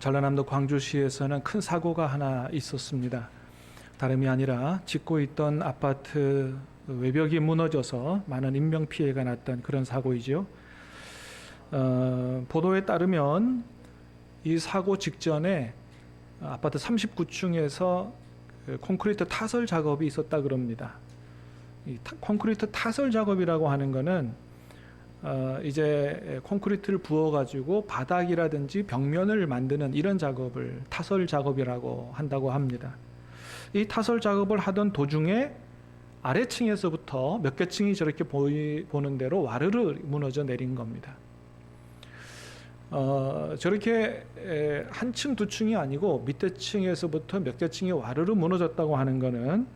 전라남도 광주시에서는 큰 사고가 하나 있었습니다. 다름이 아니라 짓고 있던 아파트 외벽이 무너져서 많은 인명 피해가 났던 그런 사고이죠. 어, 보도에 따르면 이 사고 직전에 아파트 39층에서 그 콘크리트 타설 작업이 있었다 그럽니다. 이 타- 콘크리트 타설 작업이라고 하는 거는 어, 이제 콘크리트를 부어가지고 바닥이라든지 벽면을 만드는 이런 작업을 타설 작업이라고 한다고 합니다. 이 타설 작업을 하던 도중에 아래층에서부터 몇 개 층이 저렇게 보이, 보는 대로 와르르 무너져 내린 겁니다. 어, 저렇게 에, 한 층, 두 층이 아니고 밑에 층에서부터 몇 개 층이 와르르 무너졌다고 하는 거는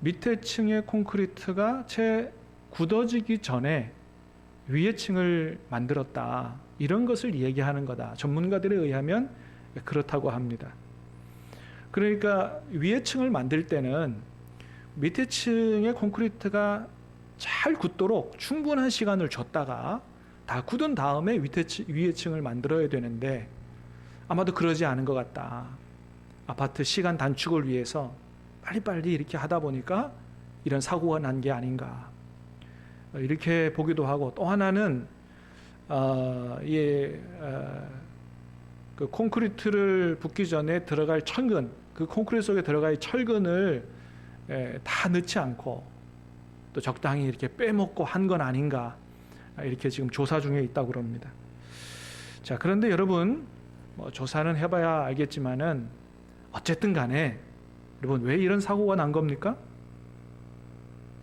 밑에 층의 콘크리트가 채 굳어지기 전에 위에 층을 만들었다. 이런 것을 얘기하는 거다. 전문가들에 의하면 그렇다고 합니다. 그러니까 위에 층을 만들 때는 밑에 층의 콘크리트가 잘 굳도록 충분한 시간을 줬다가 다 굳은 다음에 위에 층을 만들어야 되는데 아마도 그러지 않은 것 같다. 아파트 시간 단축을 위해서 빨리빨리 이렇게 하다 보니까 이런 사고가 난 게 아닌가. 이렇게 보기도 하고 또 하나는 어, 예, 어, 그 콘크리트를 붓기 전에 들어갈 철근, 그 콘크리트 속에 들어갈 철근을 에, 다 넣지 않고 또 적당히 이렇게 빼먹고 한 건 아닌가 이렇게 지금 조사 중에 있다고 그럽니다. 자 그런데 여러분 뭐 조사는 해봐야 알겠지만은 어쨌든 간에 여러분 왜 이런 사고가 난 겁니까?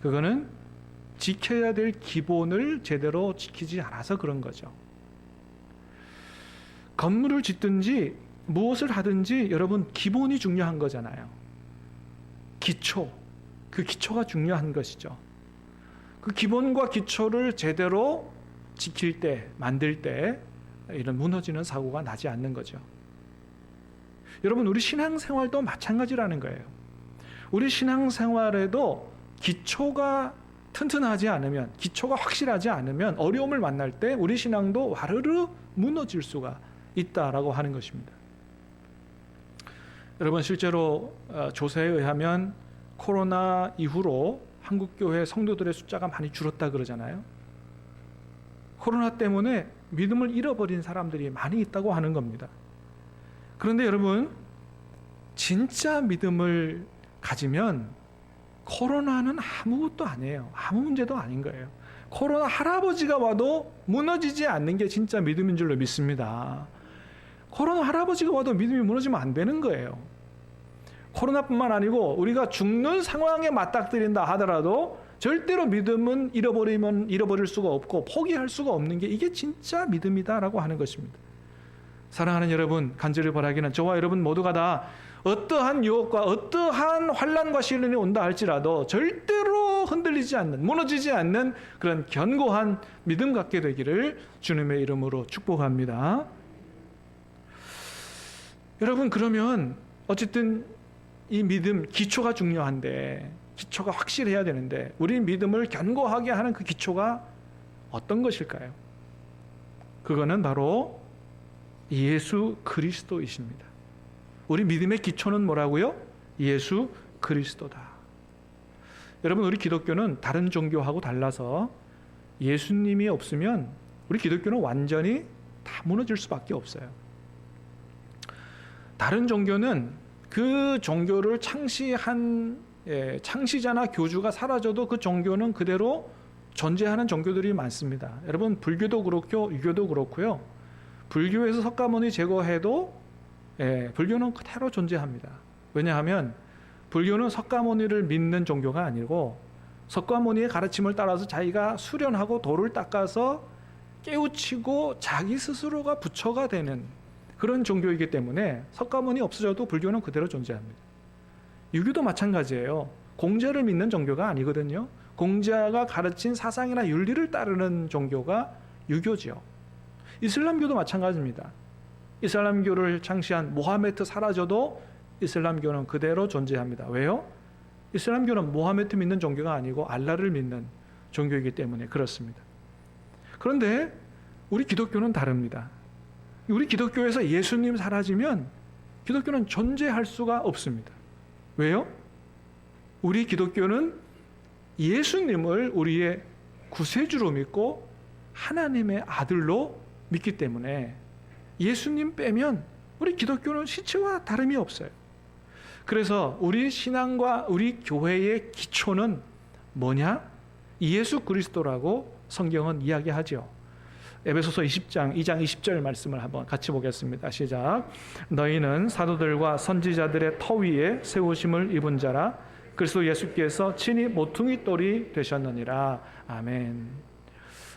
그거는 지켜야 될 기본을 제대로 지키지 않아서 그런 거죠. 건물을 짓든지 무엇을 하든지 여러분 기본이 중요한 거잖아요. 기초. 그 기초가 중요한 것이죠. 그 기본과 기초를 제대로 지킬 때, 만들 때 이런 무너지는 사고가 나지 않는 거죠. 여러분, 우리 신앙생활도 마찬가지라는 거예요. 우리 신앙생활에도 기초가 튼튼하지 않으면 기초가 확실하지 않으면 어려움을 만날 때 우리 신앙도 와르르 무너질 수가 있다라고 하는 것입니다. 여러분 실제로 어, 조사에 의하면 코로나 이후로 한국 교회 성도들의 숫자가 많이 줄었다 그러잖아요. 코로나 때문에 믿음을 잃어버린 사람들이 많이 있다고 하는 겁니다. 그런데 여러분 진짜 믿음을 가지면 코로나는 아무것도 아니에요. 아무 문제도 아닌 거예요. 코로나 할아버지가 와도 무너지지 않는 게 진짜 믿음인 줄로 믿습니다. 코로나 할아버지가 와도 믿음이 무너지면 안 되는 거예요. 코로나뿐만 아니고 우리가 죽는 상황에 맞닥뜨린다 하더라도 절대로 믿음은 잃어버리면 잃어버릴 수가 없고 포기할 수가 없는 게 이게 진짜 믿음이다라고 하는 것입니다. 사랑하는 여러분, 간절히 바라기는 저와 여러분 모두가 다 어떠한 유혹과 어떠한 환란과 시련이 온다 할지라도 절대로 흔들리지 않는 무너지지 않는 그런 견고한 믿음 갖게 되기를 주님의 이름으로 축복합니다. 여러분 그러면 어쨌든 이 믿음 기초가 중요한데 기초가 확실해야 되는데 우리 믿음을 견고하게 하는 그 기초가 어떤 것일까요? 그거는 바로 예수 그리스도이십니다. 우리 믿음의 기초는 뭐라고요? 예수 그리스도다. 여러분 우리 기독교는 다른 종교하고 달라서 예수님이 없으면 우리 기독교는 완전히 다 무너질 수밖에 없어요. 다른 종교는 그 종교를 창시한 예, 창시자나 교주가 사라져도 그 종교는 그대로 존재하는 종교들이 많습니다. 여러분 불교도 그렇고 유교도 그렇고요. 불교에서 석가모니 제거해도 예, 불교는 그대로 존재합니다. 왜냐하면 불교는 석가모니를 믿는 종교가 아니고 석가모니의 가르침을 따라서 자기가 수련하고 돌을 닦아서 깨우치고 자기 스스로가 부처가 되는 그런 종교이기 때문에 석가모니 없어져도 불교는 그대로 존재합니다. 유교도 마찬가지예요. 공자를 믿는 종교가 아니거든요. 공자가 가르친 사상이나 윤리를 따르는 종교가 유교지요. 이슬람교도 마찬가지입니다. 이슬람교를 창시한 모하메트 사라져도 이슬람교는 그대로 존재합니다. 왜요? 이슬람교는 모하메트 믿는 종교가 아니고 알라를 믿는 종교이기 때문에 그렇습니다. 그런데 우리 기독교는 다릅니다. 우리 기독교에서 예수님 사라지면 기독교는 존재할 수가 없습니다. 왜요? 우리 기독교는 예수님을 우리의 구세주로 믿고 하나님의 아들로 믿기 때문에 예수님 빼면 우리 기독교는 시체와 다름이 없어요. 그래서 우리 신앙과 우리 교회의 기초는 뭐냐? 예수 그리스도라고 성경은 이야기하죠. 에베소서 20장 2장 20절 말씀을 한번 같이 보겠습니다. 시작. 너희는 사도들과 선지자들의 터 위에 세우심을 입은 자라 그리스도 예수께서 친히 모퉁이 돌이 되셨느니라. 아멘.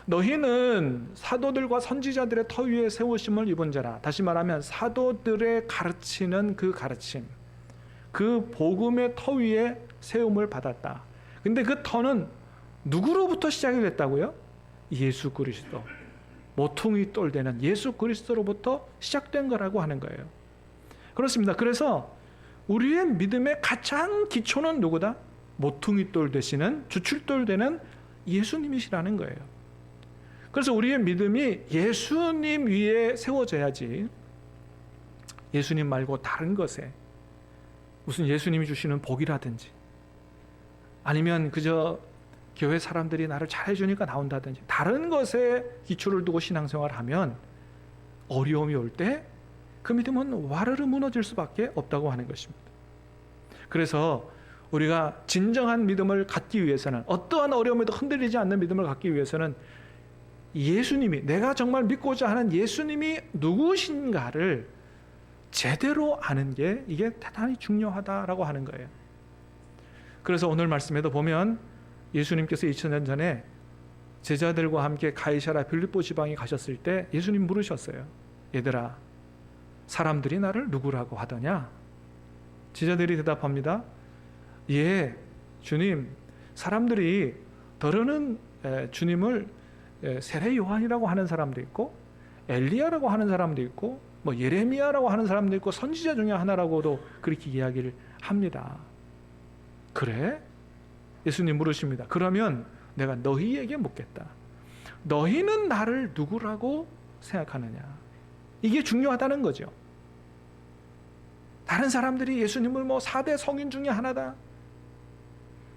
너희는 사도들과 선지자들의 터 위에 세우심을 입은 자라. 다시 말하면 사도들의 가르치는 그 가르침, 그 복음의 터 위에 세움을 받았다. 근데 그 터는 누구로부터 시작이 됐다고요? 예수 그리스도. 모퉁이 돌 되는 예수 그리스도로부터 시작된 거라고 하는 거예요. 그렇습니다. 그래서 우리의 믿음의 가장 기초는 누구다? 모퉁이 돌 되시는 주출돌 되는 예수님이시라는 거예요. 그래서 우리의 믿음이 예수님 위에 세워져야지 예수님 말고 다른 것에 무슨 예수님이 주시는 복이라든지 아니면 그저 교회 사람들이 나를 잘해주니까 나온다든지 다른 것에 기초를 두고 신앙생활 하면 어려움이 올 때 그 믿음은 와르르 무너질 수밖에 없다고 하는 것입니다. 그래서 우리가 진정한 믿음을 갖기 위해서는 어떠한 어려움에도 흔들리지 않는 믿음을 갖기 위해서는 예수님이 내가 정말 믿고자 하는 예수님이 누구신가를 제대로 아는 게 이게 대단히 중요하다라고 하는 거예요. 그래서 오늘 말씀에도 보면 예수님께서 2000년 전에 제자들과 함께 가이사라 빌립보 지방에 가셨을 때 예수님 물으셨어요. 얘들아, 사람들이 나를 누구라고 하더냐? 제자들이 대답합니다. 예, 주님, 사람들이 더러는 주님을 세례 요한이라고 하는 사람도 있고 엘리야라고 하는 사람도 있고 뭐 예레미야라고 하는 사람도 있고 선지자 중에 하나라고도 그렇게 이야기를 합니다. 그래? 예수님 물으십니다. 그러면 내가 너희에게 묻겠다. 너희는 나를 누구라고 생각하느냐? 이게 중요하다는 거죠. 다른 사람들이 예수님을 뭐 4대 성인 중에 하나다.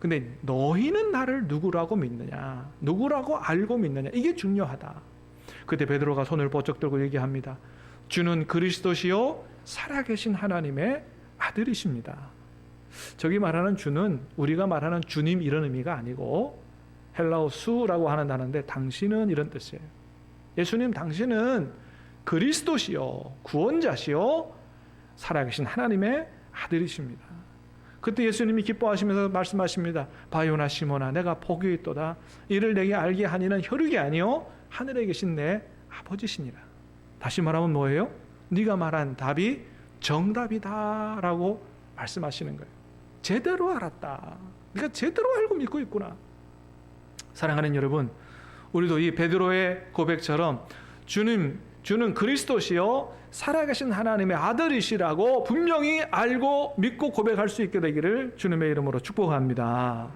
근데 너희는 나를 누구라고 믿느냐? 누구라고 알고 믿느냐? 이게 중요하다. 그때 베드로가 손을 번쩍 들고 얘기합니다. 주는 그리스도시요 살아계신 하나님의 아들이십니다. 저기 말하는 주는 우리가 말하는 주님 이런 의미가 아니고 헬라어 수라고 하는 단어인데 당신은 이런 뜻이에요. 예수님 당신은 그리스도시요 구원자시요 살아계신 하나님의 아들이십니다. 그때 예수님이 기뻐하시면서 말씀하십니다. 바요나 시모나 내가 복이 있도다. 이를 내게 알게 하니는 혈육이 아니요 하늘에 계신 내 아버지시니라. 다시 말하면 뭐예요? 네가 말한 답이 정답이다라고 말씀하시는 거예요. 제대로 알았다. 네가 제대로 알고 믿고 있구나. 사랑하는 여러분, 우리도 이 베드로의 고백처럼 주님 주는 그리스도시요 살아계신 하나님의 아들이시라고 분명히 알고 믿고 고백할 수 있게 되기를 주님의 이름으로 축복합니다.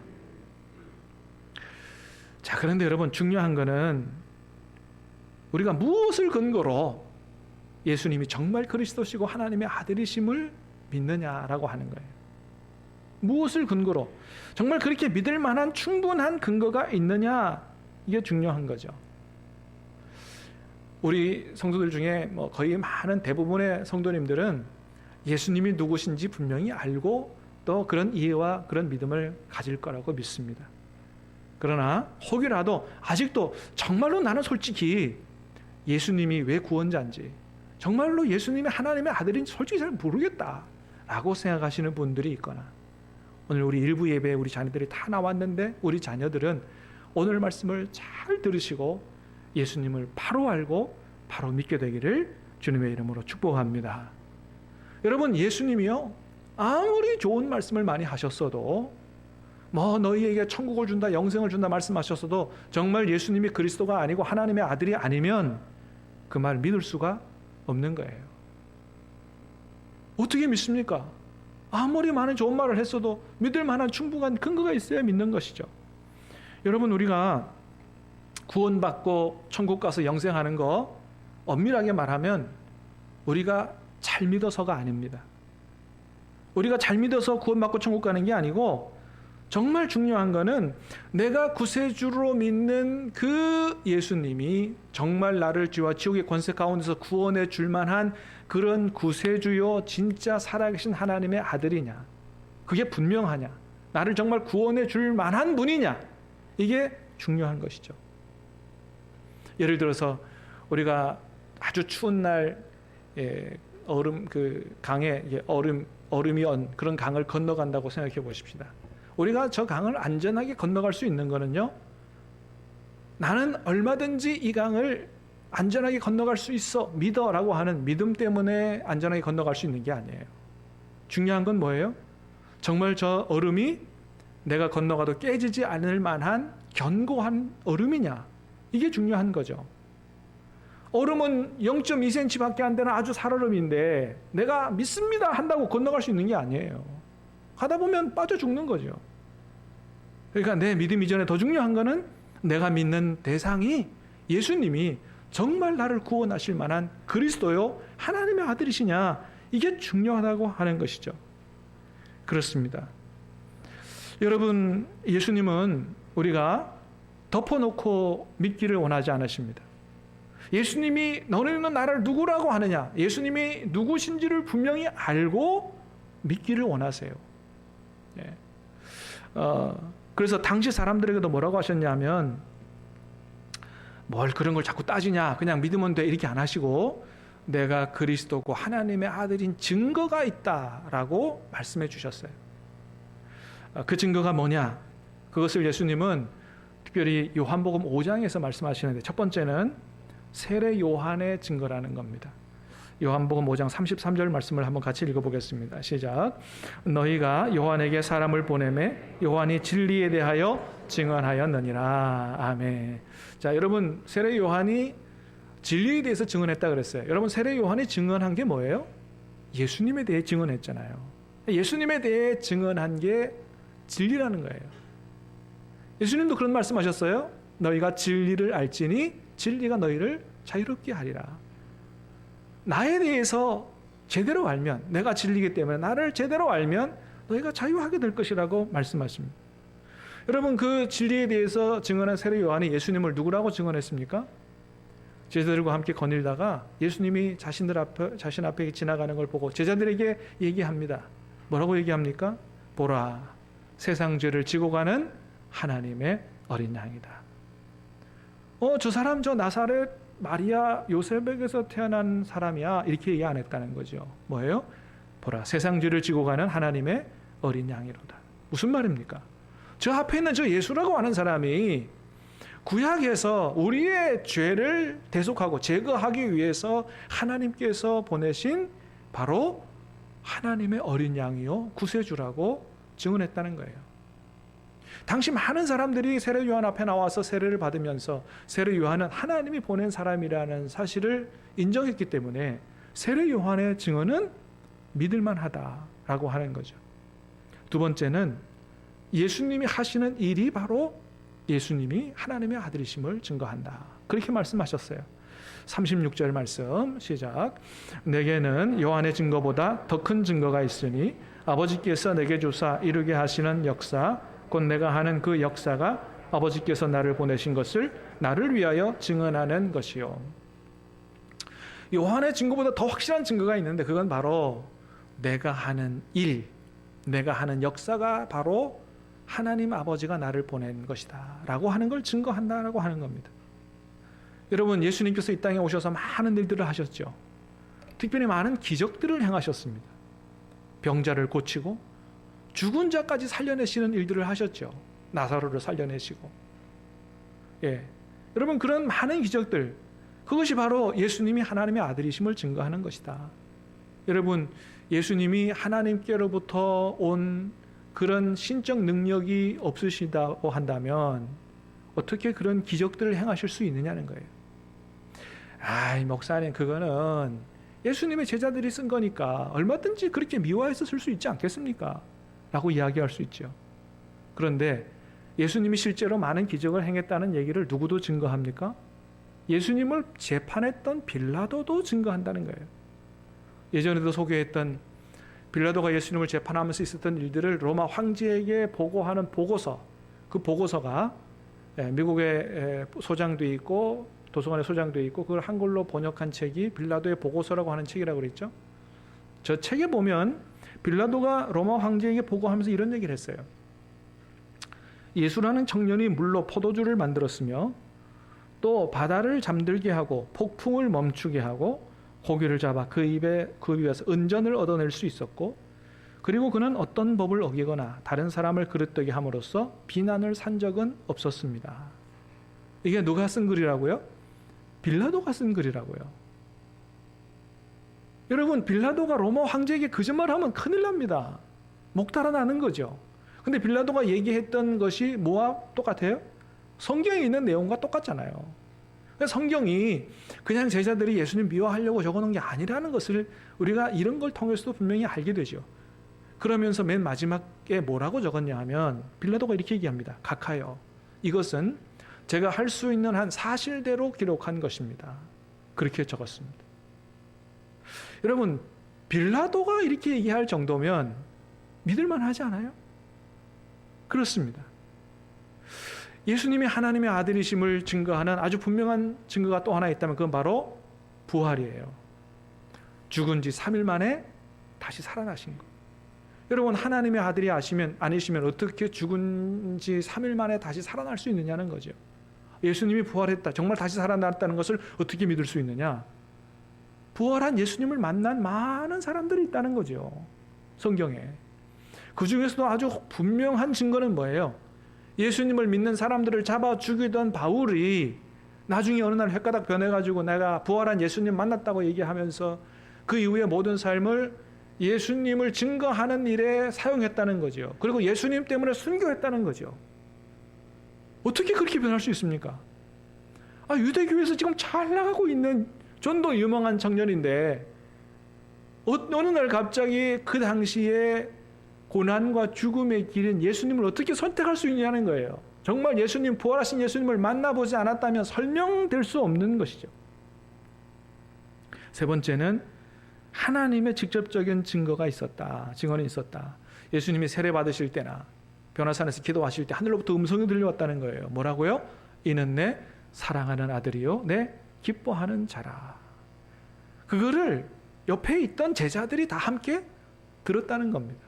자, 그런데 여러분 중요한 거는 우리가 무엇을 근거로 예수님이 정말 그리스도시고 하나님의 아들이심을 믿느냐라고 하는 거예요. 무엇을 근거로 정말 그렇게 믿을 만한 충분한 근거가 있느냐 이게 중요한 거죠. 우리 성도들 중에 뭐 거의 많은 대부분의 성도님들은 예수님이 누구신지 분명히 알고 또 그런 이해와 그런 믿음을 가질 거라고 믿습니다. 그러나 혹이라도 아직도 정말로 나는 솔직히 예수님이 왜 구원자인지 정말로 예수님이 하나님의 아들인지 솔직히 잘 모르겠다라고 생각하시는 분들이 있거나 오늘 우리 일부 예배에 우리 자녀들이 다 나왔는데 우리 자녀들은 오늘 말씀을 잘 들으시고 예수님을 바로 알고 바로 믿게 되기를 주님의 이름으로 축복합니다. 여러분 예수님이요 아무리 좋은 말씀을 많이 하셨어도 뭐 너희에게 천국을 준다 영생을 준다 말씀하셨어도 정말 예수님이 그리스도가 아니고 하나님의 아들이 아니면 그 말 믿을 수가 없는 거예요. 어떻게 믿습니까? 아무리 많은 좋은 말을 했어도 믿을 만한 충분한 근거가 있어야 믿는 것이죠. 여러분 우리가 구원받고 천국 가서 영생하는 거 엄밀하게 말하면 우리가 잘 믿어서가 아닙니다. 우리가 잘 믿어서 구원받고 천국 가는 게 아니고 정말 중요한 거는 내가 구세주로 믿는 그 예수님이 정말 나를 죄와 지옥의 권세 가운데서 구원해 줄 만한 그런 구세주요 진짜 살아계신 하나님의 아들이냐. 그게 분명하냐. 나를 정말 구원해 줄 만한 분이냐. 이게 중요한 것이죠. 예를 들어서 우리가 아주 추운 날 예, 얼음 그 강에 예, 얼음 얼음이 언 그런 강을 건너간다고 생각해 보십시다. 우리가 저 강을 안전하게 건너갈 수 있는 거는요. 나는 얼마든지 이 강을 안전하게 건너갈 수 있어 믿어라고 하는 믿음 때문에 안전하게 건너갈 수 있는 게 아니에요. 중요한 건 뭐예요? 정말 저 얼음이 내가 건너가도 깨지지 않을 만한 견고한 얼음이냐? 이게 중요한 거죠. 얼음은 0.2cm밖에 안 되는 아주 살얼음인데 내가 믿습니다 한다고 건너갈 수 있는 게 아니에요. 가다 보면 빠져 죽는 거죠. 그러니까 내 믿음 이전에 더 중요한 거는 내가 믿는 대상이 예수님이 정말 나를 구원하실 만한 그리스도요 하나님의 아들이시냐 이게 중요하다고 하는 것이죠. 그렇습니다. 여러분 예수님은 우리가 덮어놓고 믿기를 원하지 않으십니다. 예수님이 너는 나를 누구라고 하느냐? 예수님이 누구신지를 분명히 알고 믿기를 원하세요. 예. 어, 그래서 당시 사람들에게도 뭐라고 하셨냐면 뭘 그런 걸 자꾸 따지냐? 그냥 믿으면 돼 이렇게 안 하시고 내가 그리스도고 하나님의 아들인 증거가 있다라고 말씀해 주셨어요. 어, 그 증거가 뭐냐? 그것을 예수님은 특별히 요한복음 5장에서 말씀하시는데 첫 번째는 세례 요한의 증거라는 겁니다. 요한복음 5장 33절 말씀을 한번 같이 읽어보겠습니다. 시작. 너희가 요한에게 사람을 보내매 요한이 진리에 대하여 증언하였느니라. 아멘. 자, 여러분 세례 요한이 진리에 대해서 증언했다 그랬어요. 여러분 세례 요한이 증언한 게 뭐예요? 예수님에 대해 증언했잖아요. 예수님에 대해 증언한 게 진리라는 거예요. 예수님도 그런 말씀하셨어요. 너희가 진리를 알지니 진리가 너희를 자유롭게 하리라. 나에 대해서 제대로 알면 내가 진리기 때문에 나를 제대로 알면 너희가 자유하게 될 것이라고 말씀하십니다. 여러분 그 진리에 대해서 증언한 세례 요한이 예수님을 누구라고 증언했습니까? 제자들과 함께 거닐다가 예수님이 자신들 앞에 자신 앞에 지나가는 걸 보고 제자들에게 얘기합니다. 뭐라고 얘기합니까? 보라 세상 죄를 지고 가는 하나님의 어린 양이다. 어, 저 사람 저 나사렛 마리아 요셉에게서 태어난 사람이야. 이렇게 얘기 안 했다는 거죠. 뭐예요? 보라, 세상 죄를 지고 가는 하나님의 어린 양이로다. 무슨 말입니까? 저 앞에 있는 저 예수라고 하는 사람이 구약에서 우리의 죄를 대속하고 제거하기 위해서 하나님께서 보내신 바로 하나님의 어린 양이요 구세주라고 증언했다는 거예요. 당시 많은 사람들이 세례 요한 앞에 나와서 세례를 받으면서 세례 요한은 하나님이 보낸 사람이라는 사실을 인정했기 때문에 세례 요한의 증언은 믿을 만 하다라고 하는 거죠. 두 번째는 예수님이 하시는 일이 바로 예수님이 하나님의 아들이심을 증거한다. 그렇게 말씀하셨어요. 36절 말씀 시작. 내게는 요한의 증거보다 더 큰 증거가 있으니 아버지께서 내게 주사 이루게 하시는 역사 곧 내가 하는 그 역사가 아버지께서 나를 보내신 것을 나를 위하여 증언하는 것이요. 요한의 증거보다 더 확실한 증거가 있는데 그건 바로 내가 하는 일, 내가 하는 역사가 바로 하나님 아버지가 나를 보낸 것이다. 라고 하는 걸 증거한다라고 하는 겁니다. 여러분, 예수님께서 이 땅에 오셔서 많은 일들을 하셨죠. 특별히 많은 기적들을 행하셨습니다. 병자를 고치고 죽은 자까지 살려내시는 일들을 하셨죠. 나사로를 살려내시고. 예. 여러분 그런 많은 기적들 그것이 바로 예수님이 하나님의 아들이심을 증거하는 것이다. 여러분 예수님이 하나님께로부터 온 그런 신적 능력이 없으시다고 한다면 어떻게 그런 기적들을 행하실 수 있느냐는 거예요. 아이 목사님 그거는 예수님의 제자들이 쓴 거니까 얼마든지 그렇게 미화해서 쓸 수 있지 않겠습니까? 라고 이야기할 수 있죠. 그런데 예수님이 실제로 많은 기적을 행했다는 얘기를 누구도 증거합니까? 예수님을 재판했던 빌라도도 증거한다는 거예요. 예전에도 소개했던 빌라도가 예수님을 재판하면서 있었던 일들을 로마 황제에게 보고하는 보고서 그 보고서가 예, 미국의 예, 소장돼 있고 도서관에 소장돼 있고 그걸 한글로 번역한 책이 빌라도의 보고서라고 하는 책이라고 그랬죠. 저 책에 보면 빌라도가 로마 황제에게 보고하면서 이런 얘기를 했어요. 예수라는 청년이 물로 포도주를 만들었으며 또 바다를 잠들게 하고 폭풍을 멈추게 하고 고기를 잡아 그 입에 그 입에서 은전을 얻어낼 수 있었고 그리고 그는 어떤 법을 어기거나 다른 사람을 그릇되게 함으로써 비난을 산 적은 없었습니다. 이게 누가 쓴 글이라고요? 빌라도가 쓴 글이라고요. 여러분 빌라도가 로마 황제에게 거짓말하면 큰일 납니다. 목 달아나는 거죠. 근데 빌라도가 얘기했던 것이 뭐와 똑같아요? 성경에 있는 내용과 똑같잖아요. 성경이 그냥 제자들이 예수님 미워하려고 적어놓은 게 아니라는 것을 우리가 이런 걸 통해서도 분명히 알게 되죠. 그러면서 맨 마지막에 뭐라고 적었냐 하면 빌라도가 이렇게 얘기합니다. 각하여 이것은 제가 할 수 있는 한 사실대로 기록한 것입니다. 그렇게 적었습니다. 여러분 빌라도가 이렇게 얘기할 정도면 믿을만 하지 않아요? 그렇습니다. 예수님이 하나님의 아들이심을 증거하는 아주 분명한 증거가 또 하나 있다면 그건 바로 부활이에요. 죽은 지 3일 만에 다시 살아나신 것. 여러분 하나님의 아들이 아시면 아니시면 어떻게 죽은 지 3일 만에 다시 살아날 수 있느냐는 거죠. 예수님이 부활했다. 정말 다시 살아났다는 것을 어떻게 믿을 수 있느냐? 부활한 예수님을 만난 많은 사람들이 있다는 거죠. 성경에. 그 중에서도 아주 분명한 증거는 뭐예요? 예수님을 믿는 사람들을 잡아 죽이던 바울이 나중에 어느 날 헷가닥 변해가지고 내가 부활한 예수님 만났다고 얘기하면서 그 이후의 모든 삶을 예수님을 증거하는 일에 사용했다는 거죠. 그리고 예수님 때문에 순교했다는 거죠. 어떻게 그렇게 변할 수 있습니까? 아, 유대교에서 지금 잘 나가고 있는 전도 유명한 청년인데 어, 어느 날 갑자기 그 당시에 고난과 죽음의 길인 예수님을 어떻게 선택할 수 있냐는 거예요. 정말 예수님 부활하신 예수님을 만나보지 않았다면 설명될 수 없는 것이죠. 세 번째는 하나님의 직접적인 증거가 있었다. 증언이 있었다. 예수님이 세례 받으실 때나 변화산에서 기도하실 때 하늘로부터 음성이 들려왔다는 거예요. 뭐라고요? 이는 내 사랑하는 아들이요 내 기뻐하는 자라. 그거를 옆에 있던 제자들이 다 함께 들었다는 겁니다.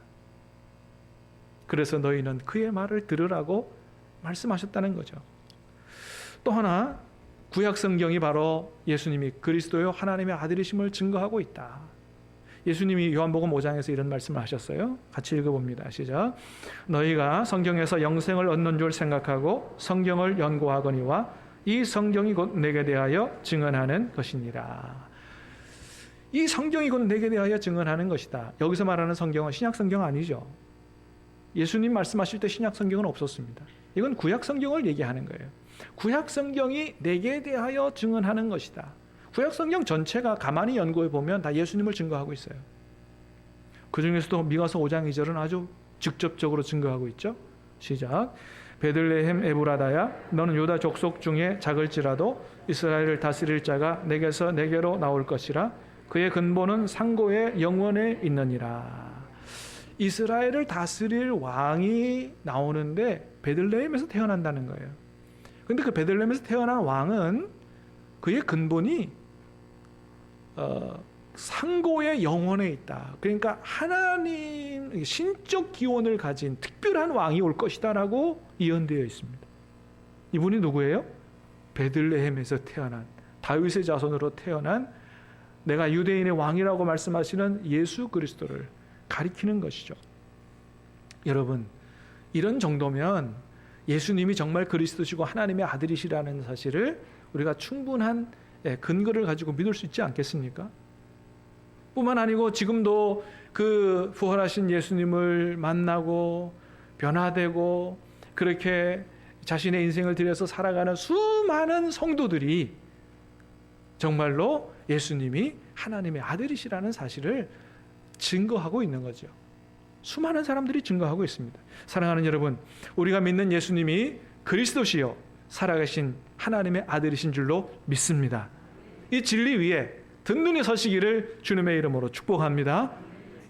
그래서 너희는 그의 말을 들으라고 말씀하셨다는 거죠. 또 하나 구약 성경이 바로 예수님이 그리스도요 하나님의 아들이심을 증거하고 있다. 예수님이 요한복음 5장에서 이런 말씀을 하셨어요. 같이 읽어봅니다. 시작. 너희가 성경에서 영생을 얻는 줄 생각하고 성경을 연구하거니와 이 성경이 곧 내게 대하여 증언하는 것이니라. 이 성경이 곧 내게 대하여 증언하는 것이다. 여기서 말하는 성경은 신약 성경 아니죠. 예수님 말씀하실 때 신약 성경은 없었습니다. 이건 구약 성경을 얘기하는 거예요. 구약 성경이 내게 대하여 증언하는 것이다. 구약 성경 전체가 가만히 연구해 보면 다 예수님을 증거하고 있어요. 그 중에서도 미가서 5장 2절은 아주 직접적으로 증거하고 있죠. 시작. 베들레헴 에브라다야 너는 유다 족속 중에 작을지라도 이스라엘을 다스릴 자가 내게서 내게로 나올 것이라 그의 근본은 상고의 영원에 있느니라. 이스라엘을 다스릴 왕이 나오는데 베들레헴에서 태어난다는 거예요. 근데 그 베들레헴에서 태어난 왕은 그의 근본이 어, 상고의 영혼에 있다. 그러니까 하나님 신적 기원을 가진 특별한 왕이 올 것이다라고 예언되어 있습니다. 이분이 누구예요? 베들레헴에서 태어난 다윗의 자손으로 태어난 내가 유대인의 왕이라고 말씀하시는 예수 그리스도를 가리키는 것이죠. 여러분, 이런 정도면 예수님이 정말 그리스도시고 하나님의 아들이시라는 사실을 우리가 충분한 예, 근거를 가지고 믿을 수 있지 않겠습니까? 뿐만 아니고 지금도 그 부활하신 예수님을 만나고 변화되고 그렇게 자신의 인생을 들여서 살아가는 수많은 성도들이 정말로 예수님이 하나님의 아들이시라는 사실을 증거하고 있는 거죠. 수많은 사람들이 증거하고 있습니다. 사랑하는 여러분, 우리가 믿는 예수님이 그리스도시요 살아계신 하나님의 아들이신 줄로 믿습니다. 이 진리 위에 든든히 서시기를 주님의 이름으로 축복합니다.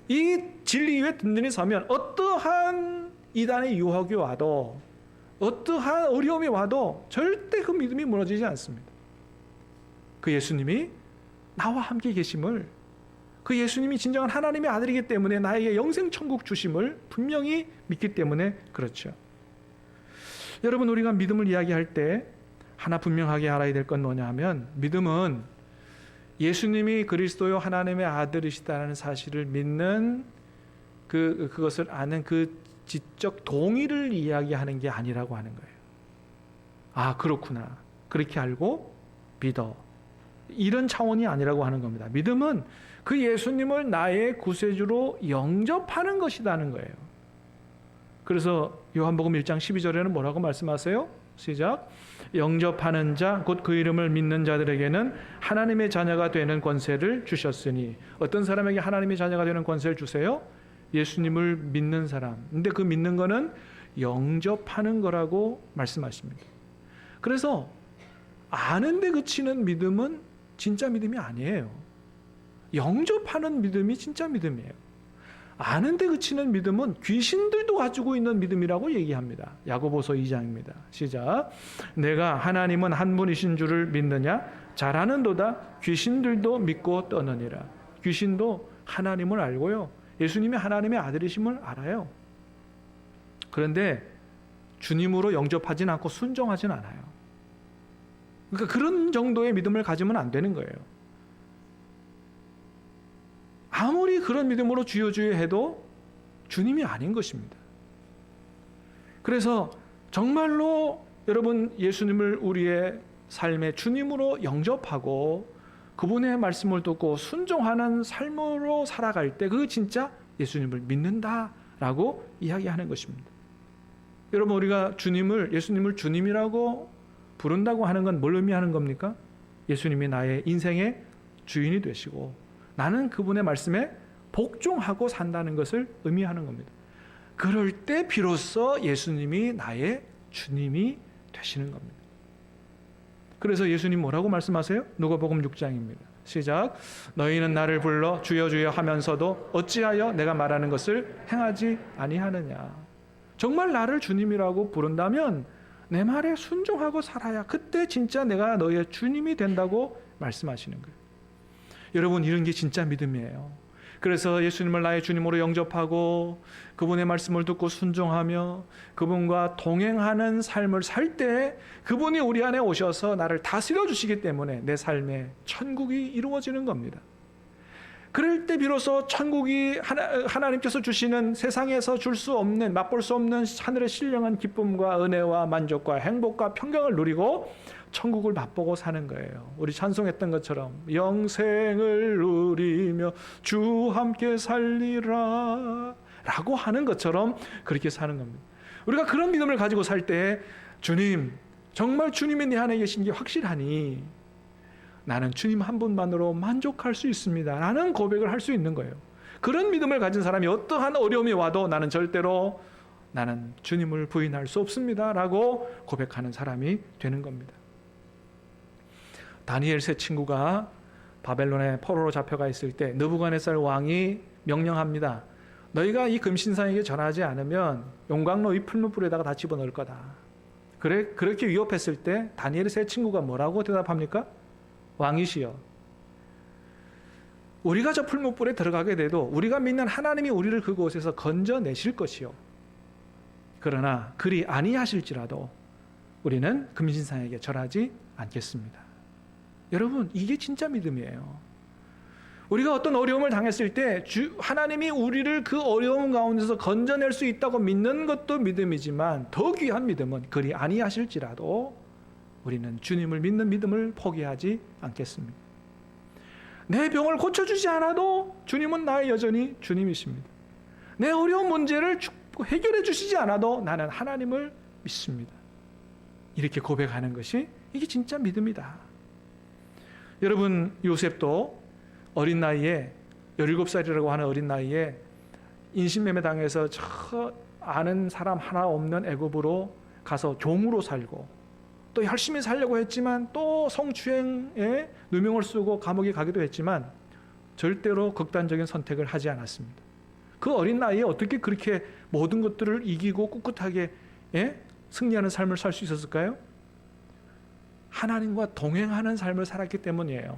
이 진리 위에 든든히 서면 어떠한 이단의 유혹이 와도 어떠한 어려움이 와도 절대 그 믿음이 무너지지 않습니다. 그 예수님이 나와 함께 계심을 그 예수님이 진정한 하나님의 아들이기 때문에 나에게 영생 천국 주심을 분명히 믿기 때문에 그렇죠. 여러분 우리가 믿음을 이야기할 때 하나 분명하게 알아야 될 건 뭐냐면 믿음은 예수님이 그리스도요 하나님의 아들이시다는 사실을 믿는 그 그것을 아는 그 지적 동의를 이야기하는 게 아니라고 하는 거예요. 아 그렇구나 그렇게 알고 믿어 이런 차원이 아니라고 하는 겁니다. 믿음은 그 예수님을 나의 구세주로 영접하는 것이라는 거예요. 그래서 요한복음 1장 12절에는 뭐라고 말씀하세요? 시작. 영접하는 자, 곧 그 이름을 믿는 자들에게는 하나님의 자녀가 되는 권세를 주셨으니 어떤 사람에게 하나님의 자녀가 되는 권세를 주세요? 예수님을 믿는 사람. 근데 그 믿는 거는 영접하는 거라고 말씀하십니다. 그래서 아는데 그치는 믿음은 진짜 믿음이 아니에요. 영접하는 믿음이 진짜 믿음이에요. 아는데 그치는 믿음은 귀신들도 가지고 있는 믿음이라고 얘기합니다. 야고보서 2장입니다. 시작. 내가 하나님은 한 분이신 줄을 믿느냐? 잘하는도다 귀신들도 믿고 떠느니라. 귀신도 하나님을 알고요. 예수님이 하나님의 아들이심을 알아요. 그런데 주님으로 영접하진 않고 순종하진 않아요. 그러니까 그런 정도의 믿음을 가지면 안 되는 거예요. 아무리 그런 믿음으로 주여 주여 해도 주님이 아닌 것입니다. 그래서 정말로 여러분 예수님을 우리의 삶의 주님으로 영접하고 그분의 말씀을 듣고 순종하는 삶으로 살아갈 때 그 진짜 예수님을 믿는다라고 이야기하는 것입니다. 여러분 우리가 주님을 예수님을 주님이라고 부른다고 하는 건 뭘 의미하는 겁니까? 예수님이 나의 인생의 주인이 되시고 나는 그분의 말씀에 복종하고 산다는 것을 의미하는 겁니다. 그럴 때 비로소 예수님이 나의 주님이 되시는 겁니다. 그래서 예수님 뭐라고 말씀하세요? 누가복음 6장입니다. 시작. 너희는 나를 불러 주여 주여 하면서도 어찌하여 내가 말하는 것을 행하지 아니하느냐. 정말 나를 주님이라고 부른다면 내 말에 순종하고 살아야 그때 진짜 내가 너의 주님이 된다고 말씀하시는 거예요. 여러분 이런 게 진짜 믿음이에요. 그래서 예수님을 나의 주님으로 영접하고 그분의 말씀을 듣고 순종하며 그분과 동행하는 삶을 살 때 그분이 우리 안에 오셔서 나를 다스려 주시기 때문에 내 삶에 천국이 이루어지는 겁니다. 그럴 때 비로소 천국이 하나, 하나님께서 주시는 세상에서 줄 수 없는 맛볼 수 없는 하늘의 신령한 기쁨과 은혜와 만족과 행복과 평강을 누리고 천국을 맛보고 사는 거예요. 우리 찬송했던 것처럼 영생을 누리며 주 함께 살리라 라고 하는 것처럼 그렇게 사는 겁니다. 우리가 그런 믿음을 가지고 살 때 주님 정말 주님이 내 안에 계신 게 확실하니 나는 주님 한 분만으로 만족할 수 있습니다. 라는 고백을 할 수 있는 거예요. 그런 믿음을 가진 사람이 어떠한 어려움이 와도 나는 절대로 나는 주님을 부인할 수 없습니다. 라고 고백하는 사람이 되는 겁니다. 다니엘 세 친구가 바벨론의 포로로 잡혀가 있을 때 느부갓네살 왕이 명령합니다. 너희가 이 금신상에게 전하지 않으면 용광로 이 풀무불에다가 다 집어넣을 거다. 그래 그렇게 위협했을 때 다니엘의 세 친구가 뭐라고 대답합니까? 왕이시여. 우리가 저 풀무불에 들어가게 돼도 우리가 믿는 하나님이 우리를 그곳에서 건져내실 것이요. 그러나 그리 아니하실지라도 우리는 금신상에게 절하지 않겠습니다. 여러분, 이게 진짜 믿음이에요. 우리가 어떤 어려움을 당했을 때 주, 하나님이 우리를 그 어려움 가운데서 건져낼 수 있다고 믿는 것도 믿음이지만 더 귀한 믿음은 그리 아니하실지라도 우리는 주님을 믿는 믿음을 포기하지 않겠습니다. 내 병을 고쳐주지 않아도 주님은 나의 여전히 주님이십니다. 내 어려운 문제를 해결해 주시지 않아도 나는 하나님을 믿습니다. 이렇게 고백하는 것이 이게 진짜 믿음이다. 여러분 요셉도 어린 나이에 17살이라고 하는 어린 나이에 인신매매 당해서 저 아는 사람 하나 없는 애굽으로 가서 종으로 살고 또 열심히 살려고 했지만 또 성추행에 누명을 쓰고 감옥에 가기도 했지만 절대로 극단적인 선택을 하지 않았습니다. 그 어린 나이에 어떻게 그렇게 모든 것들을 이기고 꿋꿋하게 예? 승리하는 삶을 살 수 있었을까요? 하나님과 동행하는 삶을 살았기 때문이에요.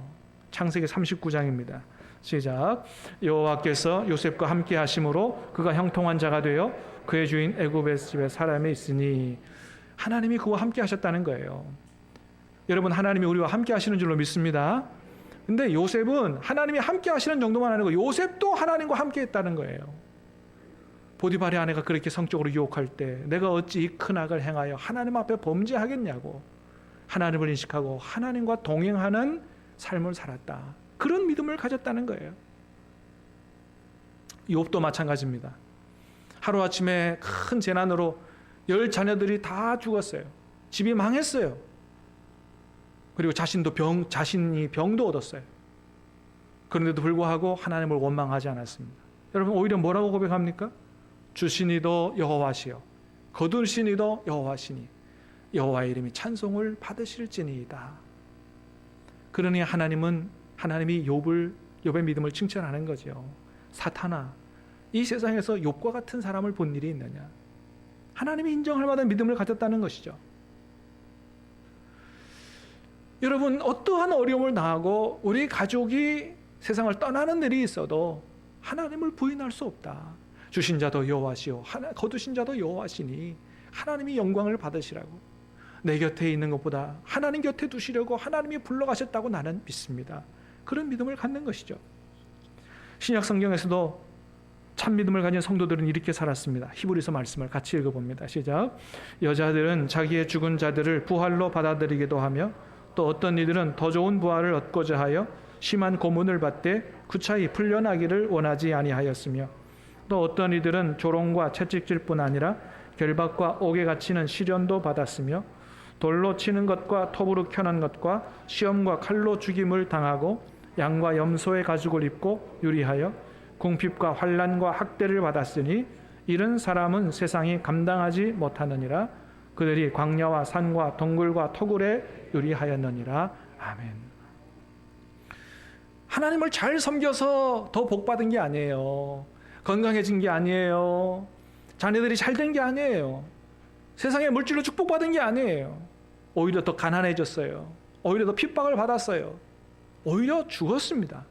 창세기 39장입니다. 시작. 여호와께서 요셉과 함께 하심으로 그가 형통한 자가 되어 그의 주인 애굽의 집에 사람이 있으니 하나님이 그와 함께 하셨다는 거예요. 여러분 하나님이 우리와 함께 하시는 줄로 믿습니다. 근데 요셉은 하나님이 함께 하시는 정도만 아니고 요셉도 하나님과 함께 했다는 거예요. 보디발의 아내가 그렇게 성적으로 유혹할 때 내가 어찌 이 큰 악을 행하여 하나님 앞에 범죄하겠냐고 하나님을 인식하고 하나님과 동행하는 삶을 살았다. 그런 믿음을 가졌다는 거예요. 욥도 마찬가지입니다. 하루 아침에 큰 재난으로 열 자녀들이 다 죽었어요. 집이 망했어요. 그리고 자신도 병 자신이 병도 얻었어요. 그런데도 불구하고 하나님을 원망하지 않았습니다. 여러분 오히려 뭐라고 고백합니까? 주시니도 여호와시요 거두시니도 여호와시니 여호와의 이름이 찬송을 받으실지니이다. 그러니 하나님은 하나님이 욥을 욥의 믿음을 칭찬하는 거죠. 사탄아, 이 세상에서 욥과 같은 사람을 본 일이 있느냐? 하나님이 인정할 만한 믿음을 가졌다는 것이죠. 여러분 어떠한 어려움을 당하고 우리 가족이 세상을 떠나는 일이 있어도 하나님을 부인할 수 없다. 주신 자도 여호와시요 거두신 자도 여호와시니 하나님이 영광을 받으시라고 내 곁에 있는 것보다 하나님 곁에 두시려고 하나님이 불러가셨다고 나는 믿습니다. 그런 믿음을 갖는 것이죠. 신약 성경에서도 참 믿음을 가진 성도들은 이렇게 살았습니다. 히브리서 말씀을 같이 읽어봅니다. 시작. 여자들은 자기의 죽은 자들을 부활로 받아들이기도 하며 또 어떤 이들은 더 좋은 부활을 얻고자 하여 심한 고문을 받되 구차히 풀려나기를 원하지 아니하였으며 또 어떤 이들은 조롱과 채찍질뿐 아니라 결박과 옥에 갇히는 시련도 받았으며 돌로 치는 것과 톱으로 켜는 것과 시험과 칼로 죽임을 당하고 양과 염소의 가죽을 입고 유리하여 궁핍과 환란과 학대를 받았으니 이런 사람은 세상이 감당하지 못하느니라 그들이 광야와 산과 동굴과 토굴에 유리하였느니라 아멘. 하나님을 잘 섬겨서 더 복 받은 게 아니에요. 건강해진 게 아니에요. 자녀들이 잘 된 게 아니에요. 세상에 물질로 축복받은 게 아니에요. 오히려 더 가난해졌어요. 오히려 더 핍박을 받았어요. 오히려 죽었습니다.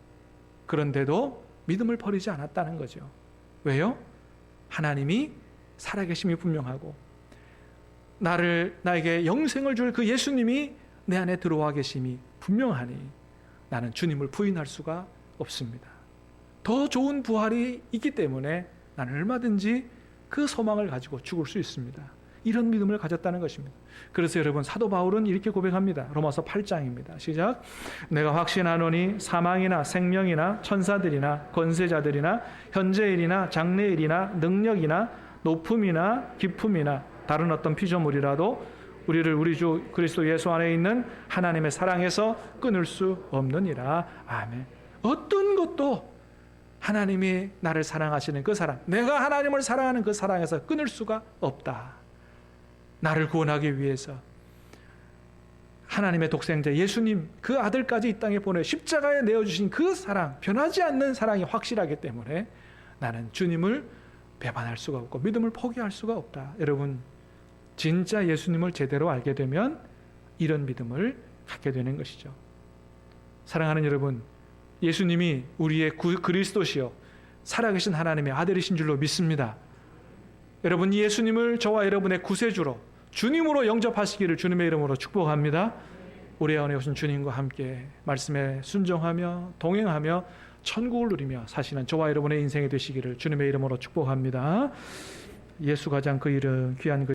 그런데도 믿음을 버리지 않았다는 거죠. 왜요? 하나님이 살아계심이 분명하고 나를 나에게 영생을 줄 그 예수님이 내 안에 들어와 계심이 분명하니 나는 주님을 부인할 수가 없습니다. 더 좋은 부활이 있기 때문에 나는 얼마든지 그 소망을 가지고 죽을 수 있습니다. 이런 믿음을 가졌다는 것입니다. 그래서 여러분 사도 바울은 이렇게 고백합니다. 로마서 8장입니다. 시작. 내가 확신하노니 사망이나 생명이나 천사들이나 권세자들이나 현재일이나 장래일이나 능력이나 높음이나 기품이나 다른 어떤 피조물이라도 우리를 우리 주 그리스도 예수 안에 있는 하나님의 사랑에서 끊을 수 없느니라. 아멘. 어떤 것도 하나님이 나를 사랑하시는 그 사랑, 내가 하나님을 사랑하는 그 사랑에서 끊을 수가 없다. 나를 구원하기 위해서 하나님의 독생자 예수님 그 아들까지 이 땅에 보내 십자가에 내어 주신 그 사랑, 변하지 않는 사랑이 확실하기 때문에 나는 주님을 배반할 수가 없고 믿음을 포기할 수가 없다. 여러분 진짜 예수님을 제대로 알게 되면 이런 믿음을 갖게 되는 것이죠. 사랑하는 여러분, 예수님이 우리의 구, 그리스도시요 살아계신 하나님의 아들이신 줄로 믿습니다. 여러분 예수님을 저와 여러분의 구세주로 주님으로 영접하시기를 주님의 이름으로 축복합니다. 우리 안에 오신 주님과 함께 말씀에 순종하며 동행하며 천국을 누리며 사시는 저와 여러분의 인생이 되시기를 주님의 이름으로 축복합니다. 예수 가장 그 이름 귀한 그